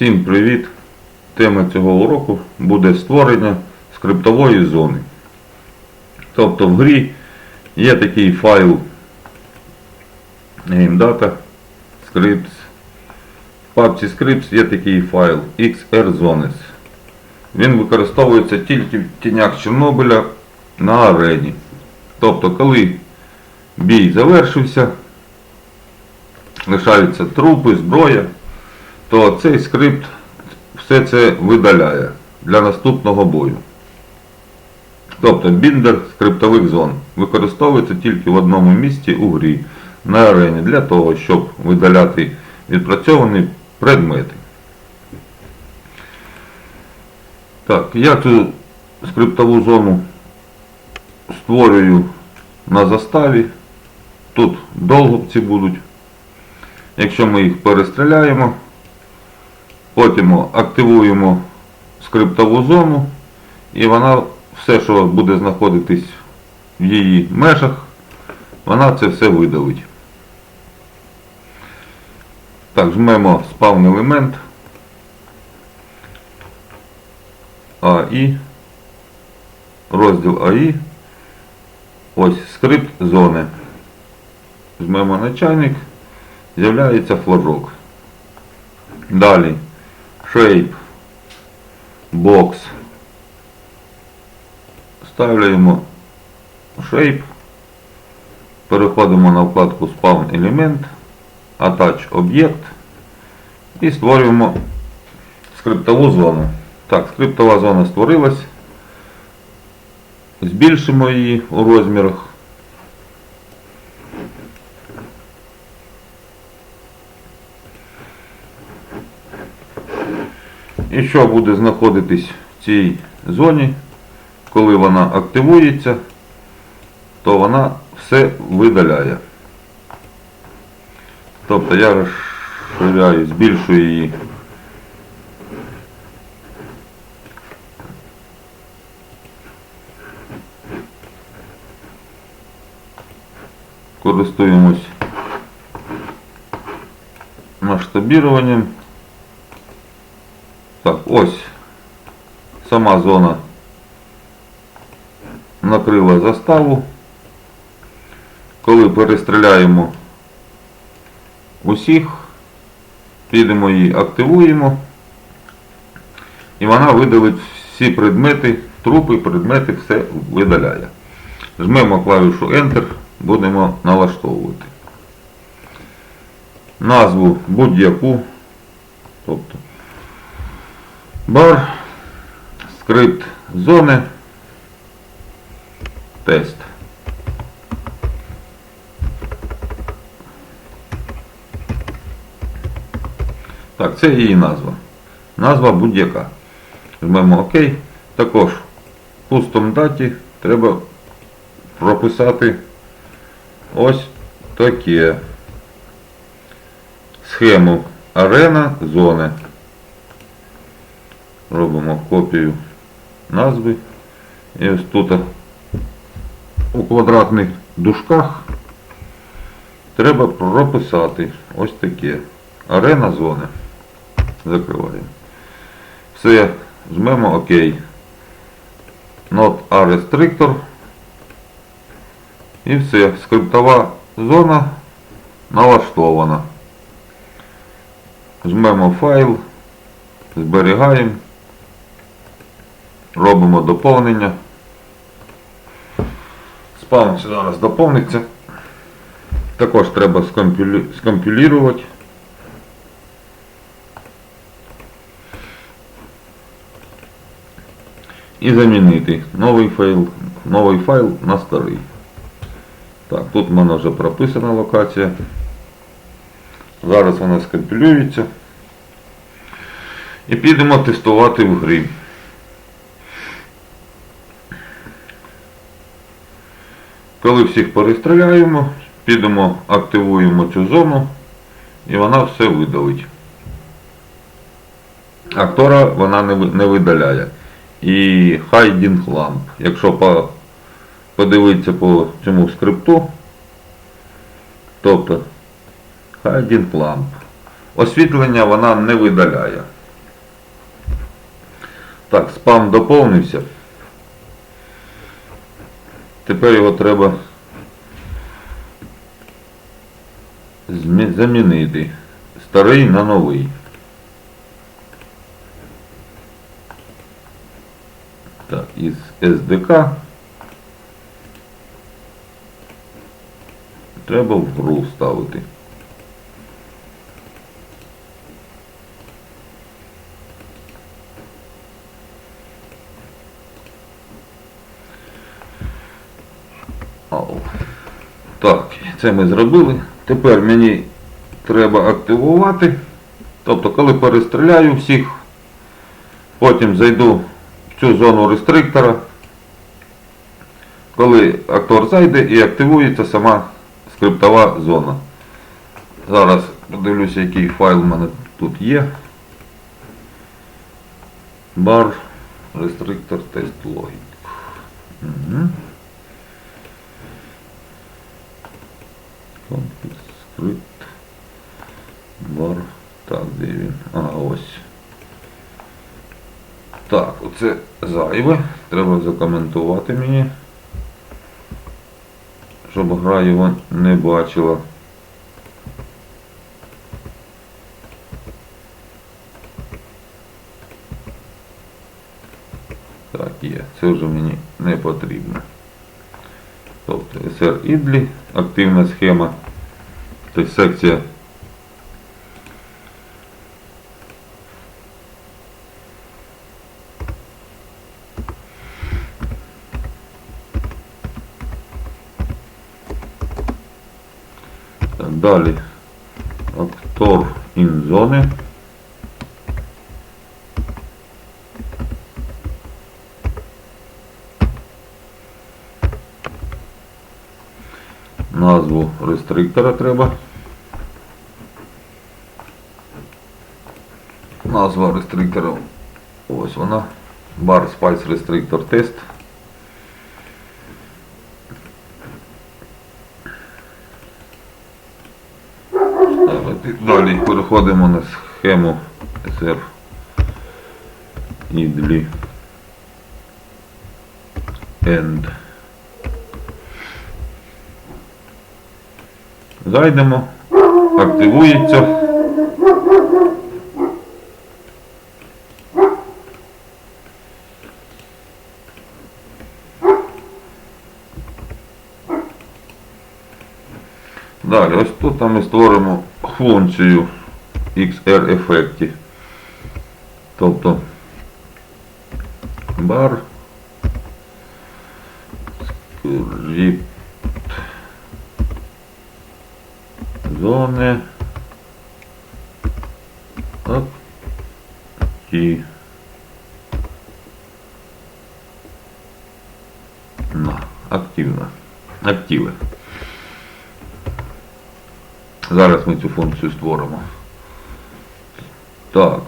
Всім привіт! Тема цього уроку буде створення скриптової зони. Тобто в грі є такий файл GameData Scripts. В папці Scripts є такий файл XRZones. Він використовується тільки в тінях Чорнобиля на арені. Тобто, коли бій завершився, лишаються трупи, зброя, то цей скрипт все це видаляє для наступного бою. Тобто біндер скриптових зон використовується тільки в одному місці у грі на арені для того, щоб видаляти відпрацьовані предмети. Так, я цю скриптову зону створюю на заставі. Тут долговці будуть. Якщо ми їх перестріляємо, потім активуємо скриптову зону і вона все, що буде знаходитись в її межах, вона це все видалить. Так, жмемо спавн елемент АІ, розділ АІ, ось скрипт зони. Жмемо начальник, з'являється флажок. Далі Shape, Box. Ставляємо Shape. Переходимо на вкладку Spawn Element, Attach Object і створюємо скриптову зону. Так, скриптова зона створилась. Збільшимо її у розмірах. І що буде знаходитись в цій зоні, коли вона активується, то вона все видаляє. Тобто я розширяю, збільшую її. Користуємось масштабіруванням. Так, ось сама зона накрила заставу. Коли перестріляємо усіх, підемо її активуємо і вона видалить всі предмети, трупи, предмети, все видаляє. Жмемо клавішу Enter, будемо налаштовувати. Назву будь-яку, тобто бар, скрипт зони, тест. Так, це її назва. Назва будь-яка. Жмемо ОК. Також в custom даті треба прописати ось таке. Схему арена зони. Робимо копію назви. І ось тут у квадратних дужках треба прописати ось таке. Арена зони. Закриваємо. Все, жмемо ОК. Not A Restrictor. І все. Скриптова зона налаштована. Жмемо файл, зберігаємо, робимо доповнення. Спаун зараз доповниться. Також треба скомпілю... скомпілірувати. І замінити новий файл, новий файл на старий. Так, тут в мене вже прописана локація. Зараз вона скомпілюється. І підемо тестувати в грі. Коли всіх перестріляємо, підемо, активуємо цю зону і вона все видалить. Актора вона не видаляє. І hiding lamp. Якщо по, подивитися по цьому скрипту, тобто hiding lamp. Освітлення вона не видаляє. Так, спам доповнився. Тепер його треба замінити. Старий на новий. Так, із SDK треба в гру ставити. Ау. Так, це ми зробили. Тепер мені треба активувати. Тобто, коли перестріляю всіх, потім зайду в цю зону рестриктора. Коли актор зайде і активується сама скриптова зона. Зараз подивлюся, який файл в мене тут є. Бар, рестриктор, тест логік. Угу. Config бар. Так, де він? А, ось. Так, оце зайве. Треба закоментувати мені. Щоб гра його не бачила. Так, є. Це вже мені не потрібно. Тобто SR ідлі, активна схема, тобто секція Так, далі актор інзони. Назву рестриктора треба. Назва рестриктора. Ось вона. Bar Spice Restrictor Test. Далі переходимо на схему SR Idly End. Зайдемо, активується. Далі, ось тут ми створимо функцію XR ефекті. Тобто бар скрипт зони акті на активна активи. Зараз ми цю функцію створимо. Так.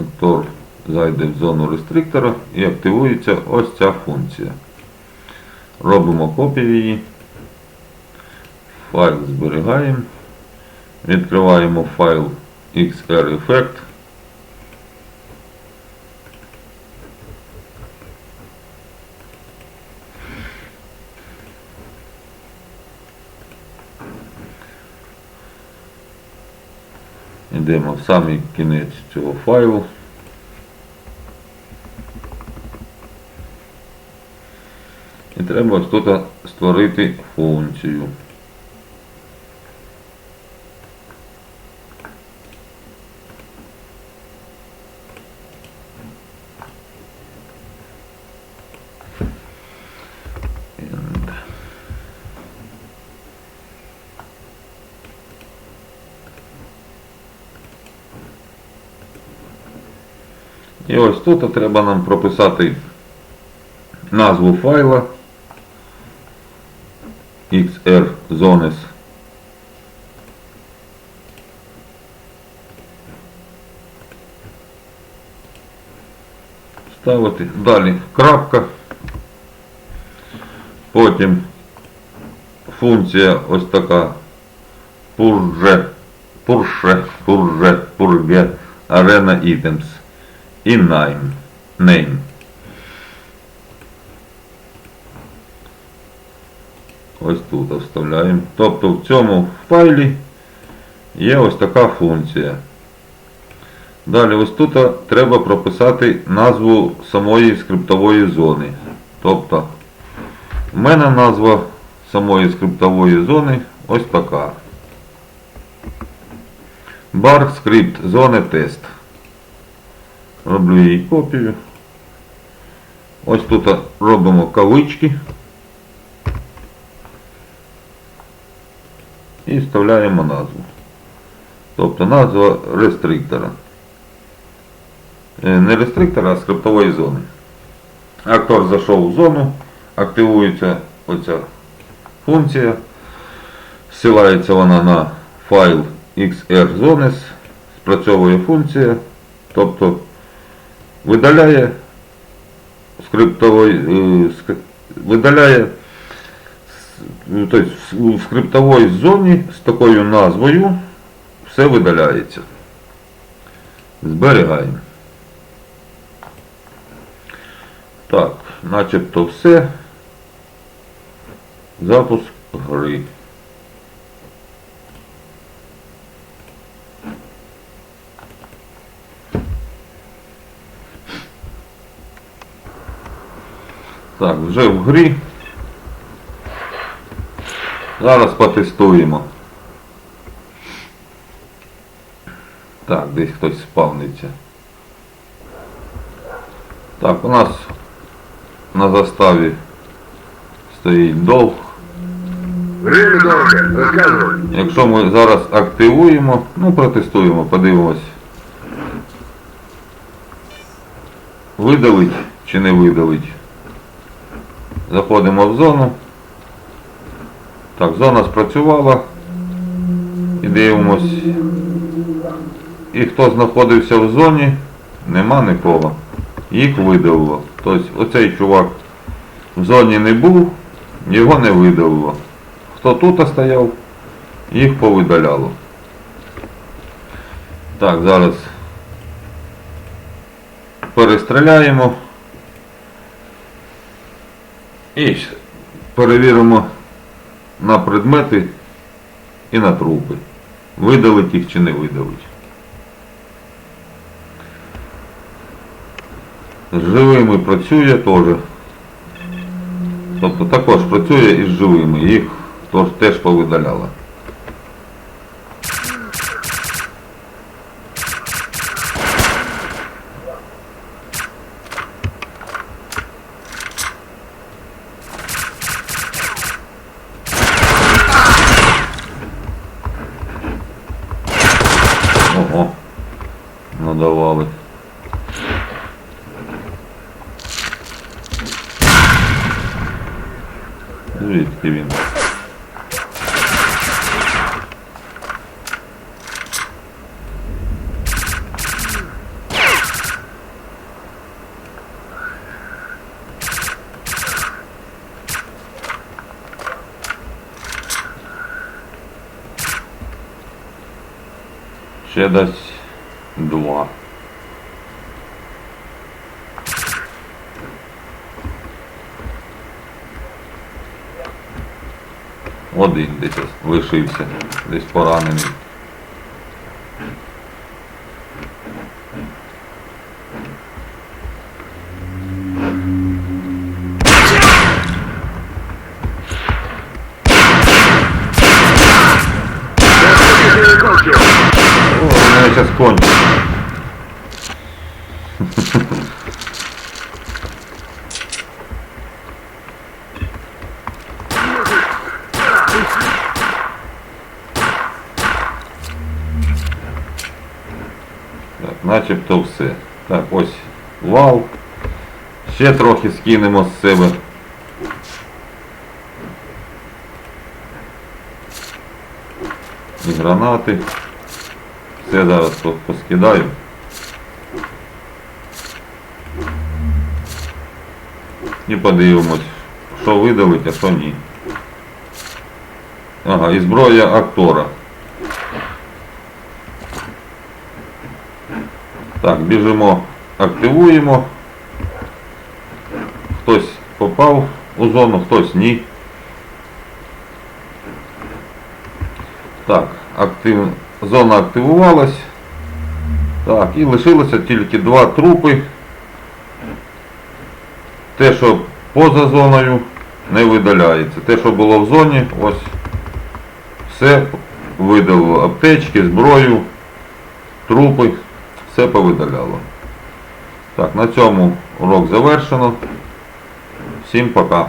Актор зайде в зону рестриктора і активується ось ця функція. Робимо копію її. Файл зберігаємо. Відкриваємо файл XR Effect. Йдемо в самий кінець цього файлу. І треба тут створити функцію. І ось тут треба нам прописати назву файла XR Zones. Ставити. Далі крапка. Потім функція ось така purge, purge, purge, purge, arena items і name. name. Ось тут вставляємо. Тобто в цьому файлі є ось така функція. Далі ось тут треба прописати назву самої скриптової зони. Тобто в мене назва самої скриптової зони ось така. Bar скрипт зони тест. Роблю її копію. Ось тут робимо кавички. І вставляємо назву. Тобто назва рестриктора. Е, Не рестриктора, а скриптової зони. Актор зайшов в зону, активується оця функція. Ссилається вона на файл xrzones, спрацьовує функція, тобто видаляє скриптової, е, видаляє ну, тобто в- скриптовій зоні з такою назвою все видаляється. Зберігаємо. Так, начебто все. Запуск гри. Так, вже в грі. Зараз потестуємо. Так, десь хтось спавниться. Так, у нас на заставі стоїть довг. Время дорого, рассказывай. Якщо ми зараз активуємо, ну протестуємо, подивимось. Видавить чи не видавить. Заходимо в зону. Так, зона спрацювала. І дивимось. І хто знаходився в зоні, нема нікого. Їх видавило. Тобто оцей чувак в зоні не був, його не видавило. Хто тут стояв, їх повидаляло. Так, зараз перестріляємо. І перевіримо на предмети і на трупи. Видалить їх чи не видалить. З живими працює теж. Тобто також працює і з живими. Їх теж повидаляло. Ого. Надавали. Звідки він? Ще десь два. Один десь лишився, десь поранений. Начебто все. Так, ось вал. Ще трохи скинемо з себе. І гранати. Все зараз тут поскидаю. І подивимось, що видалить, а що ні. Ага, і зброя актора. Так, біжимо, активуємо. Хтось попав у зону, хтось ні. Так, актив... зона активувалась. Так, і лишилося тільки два трупи. Те, що поза зоною, не видаляється. Те, що було в зоні, ось все видало. Аптечки, зброю, трупи, все повидаляло. Так, на цьому урок завершено. Всім пока.